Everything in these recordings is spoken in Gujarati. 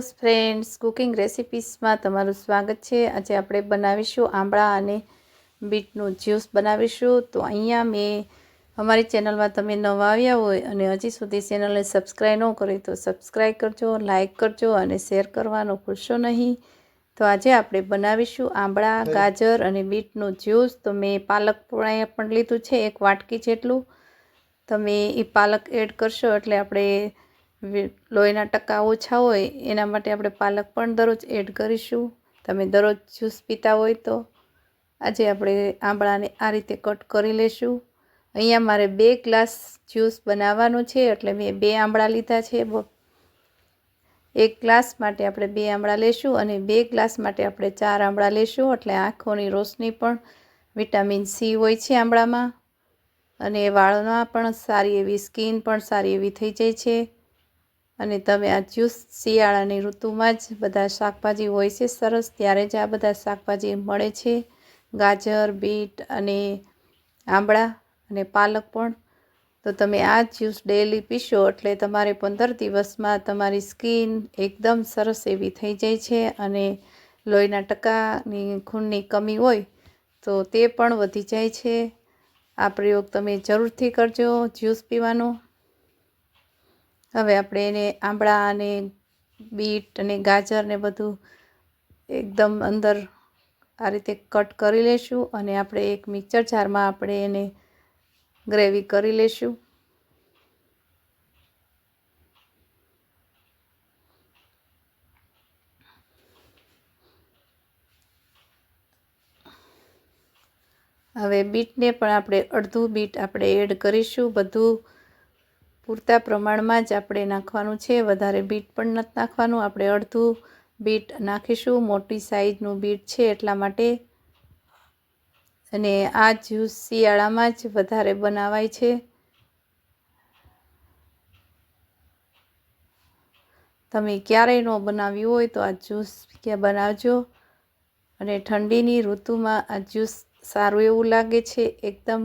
ફ્રેન્ડ્સ કુકિંગ રેસિપીસમાં તમારું સ્વાગત છે. આજે આપણે બનાવીશું આંબળા અને બીટનું જ્યુસ બનાવીશું. તો અહીંયા મેં અમારી ચેનલમાં તમે નવા આવ્યા હોય અને હજી સુધી ચેનલને સબસ્ક્રાઈબ ન કરી તો સબસ્ક્રાઈબ કરજો લાઇક કરજો અને શેર કરવાનું ભૂલશો નહીં. તો આજે આપણે બનાવીશું આંબળા ગાજર અને બીટનું જ્યુસ. તો મેં પાલક પણ લીધું છે એક વાટકી જેટલું. તમે એ પાલક એડ કરશો એટલે આપણે લોહીના ટકા ઓછા હોય, એના માટે આપણે પાલક પણ દરરોજ એડ કરીશું. તમે દરરોજ જ્યુસ પીતા હોય તો આજે આપણે આંબળાને આ રીતે કટ કરી લેશું. અહીંયા મારે બે ગ્લાસ જ્યુસ બનાવવાનું છે, એટલે મેં બે આંબળા લીધા છે. એક ગ્લાસ માટે આપણે બે આંબળા લેશું અને બે ગ્લાસ માટે આપણે ચાર આંબળા લેશું, એટલે આંખોની રોશની પણ વિટામિન સી હોય છે આંબળામાં. અને વાળમાં પણ સારી એવી સ્કિન પણ સારી એવી થઈ જાય છે. અને તમે આ જ્યુસ શિયાળાની ઋતુમાં જ બધા શાકભાજી હોય છે, સરસ. ત્યારે જ આ બધા શાકભાજી મળે છે. ગાજર, બીટ અને આંબળા અને પાલક પણ. તો તમે આ જ્યુસ ડેલી પીશો એટલે તમારે પંદર દિવસમાં તમારી સ્કિન એકદમ સરસ એવી થઈ જાય છે અને લોહીના ટકાની ખૂનની કમી હોય તો તે પણ વધી જાય છે. આ પ્રયોગ તમે જરૂરથી કરજો જ્યુસ પીવાનો. હવે આપણે એને આંબળા અને બીટ અને ગાજર ને બધું એકદમ અંદર આ રીતે કટ કરી લેશું અને આપણે એક મિક્સર જારમાં આપણે એને ગ્રેવી કરી લેશું. હવે બીટને પણ આપણે અડધું બીટ આપણે એડ કરીશું. બધું પૂરતા પ્રમાણમાં જ આપણે નાખવાનું છે. વધારે બીટ પણ નથી નાખવાનું. આપણે અડધું બીટ નાખીશું. મોટી સાઈઝનું બીટ છે એટલા માટે. અને આ જ્યુસ શિયાળામાં જ વધારે બનાવાય છે. તમે ક્યારેય ન બનાવ્યું હોય તો આ જ્યુસ ક્યાં બનાવજો. અને ઠંડીની ઋતુમાં આ જ્યુસ સારું એવું લાગે છે એકદમ.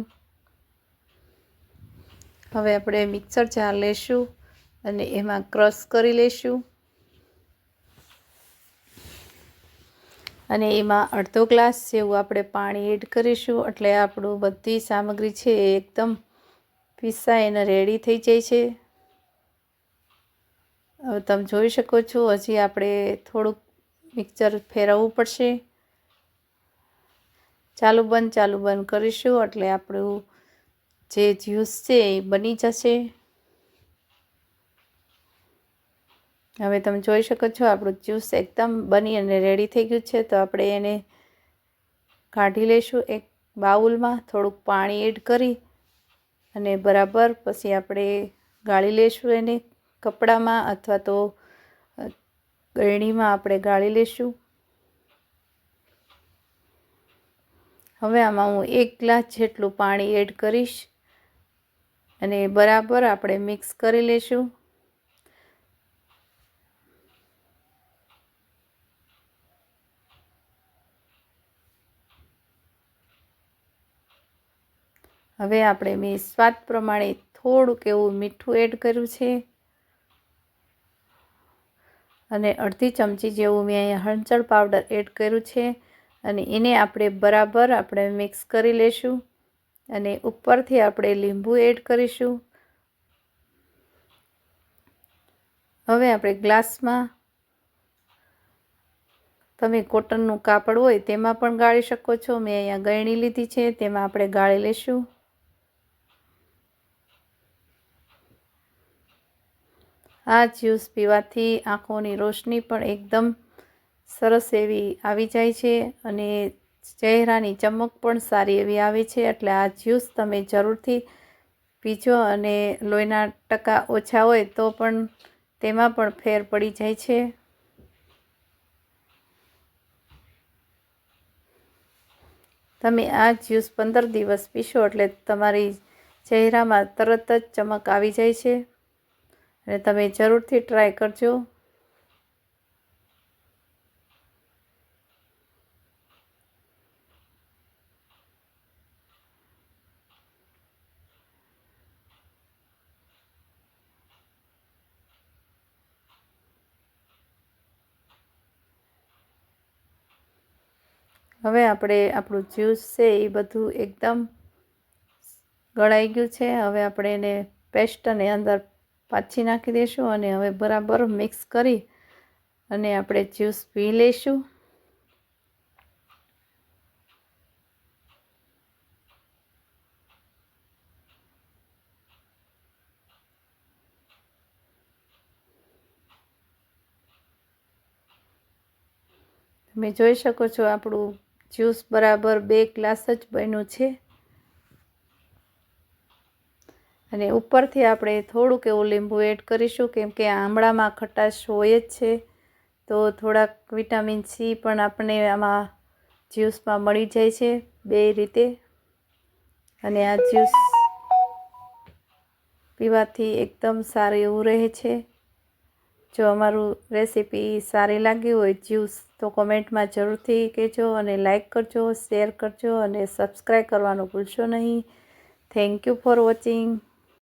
હવે આપણે મિક્સર જાર લેશું અને એમાં ક્રશ કરી લેશું. અને એમાં અડધો ગ્લાસ જેવું આપણે પાણી એડ કરીશું એટલે આપણું બધી સામગ્રી છે એ એકદમ પીસાઈને રેડી થઈ જાય છે. હવે તમે જોઈ શકો છો, હજી આપણે થોડુંક મિક્સર ફેરવવું પડશે. ચાલુ બંધ ચાલુ બંધ કરીશું એટલે આપણું જે જ્યુસ છે એ બની જશે. હવે તમે જોઈ શકો છો, આપણું જ્યુસ એકદમ બની અને રેડી થઈ ગયું છે. તો આપણે એને કાઢી લઈશું એક બાઉલમાં, થોડુંક પાણી એડ કરી અને બરાબર પછી આપણે ગાળી લઈશું એને કપડામાં અથવા તો ગળણીમાં આપણે ગાળી લઈશું. હવે આમાં હું એક ગ્લાસ જેટલું પાણી એડ કરીશ. અને બરાબર આપણે મિક્સ કરી લઈશું હવે આપણે મેં સ્વાદ પ્રમાણે થોડુંક એવું મીઠું એડ કર્યું છે. અને અડધી ચમચી જેવું મેં અહીંયા હળચળ પાવડર એડ કર્યું છે. અને એને આપણે બરાબર આપણે મિક્સ કરી લઈશું અને ઉપરથી આપણે લીંબુ એડ કરીશું. હવે આપણે ગ્લાસમાં, તમે કોટનનું કાપડ હોય તેમાં પણ ગાળી શકો છો. મેં અહીંયા ગળણી લીધી છે, તેમાં આપણે ગાળી લઈશું આ જ્યુસ પીવાથી આંખોની રોશની પણ એકદમ સરસ એવી આવી જાય છે અને ચહેરાની ચમક પણ સારી એવી આવે છે, એટલે આ જ્યુસ તમે જરૂરથી પીજો અને લોહીના ટકા ઓછા હોય તો પણ તેમાં પણ ફેર પડી જાય છે. તમે આ જ્યુસ પંદર દિવસ પીશો એટલે તમારી ચહેરામાં તરત જ ચમક આવી જાય છે. અને તમે જરૂરથી ટ્રાય કરજો. હવે આપણે આપણું જ્યુસ છે એ બધું એકદમ ગળાઈ ગયું છે. હવે આપણે એને પેસ્ટને અંદર પાછી નાખી દઈશું અને હવે બરાબર મિક્સ કરી અને આપણે જ્યુસ પી લઈશું. તમે જોઈ શકો છો આપણું જ્યુસ બરાબર બે ગ્લાસ જ બન્યું છે. અને ઉપરથી આપણે થોડુંક એવું લીંબુ એડ કરીશું, કેમ કે આમળામાં ખટાશ હોય જ છે. તો થોડાક વિટામિન સી પણ આપણે આમાં જ્યુસમાં મળી જાય છે બે રીતે. અને આ જ્યુસ પીવાથી એકદમ સારું એવું રહે છે. જો અમારું રેસીપી સારી લાગી હોય, જ્યુસ, તો કોમેન્ટમાં જરૂરથી કહેજો અને લાઇક કરજો, શેર કરજો અને સબસ્ક્રાઈબ કરવાનું ભૂલશો નહીં. Thank you for watching.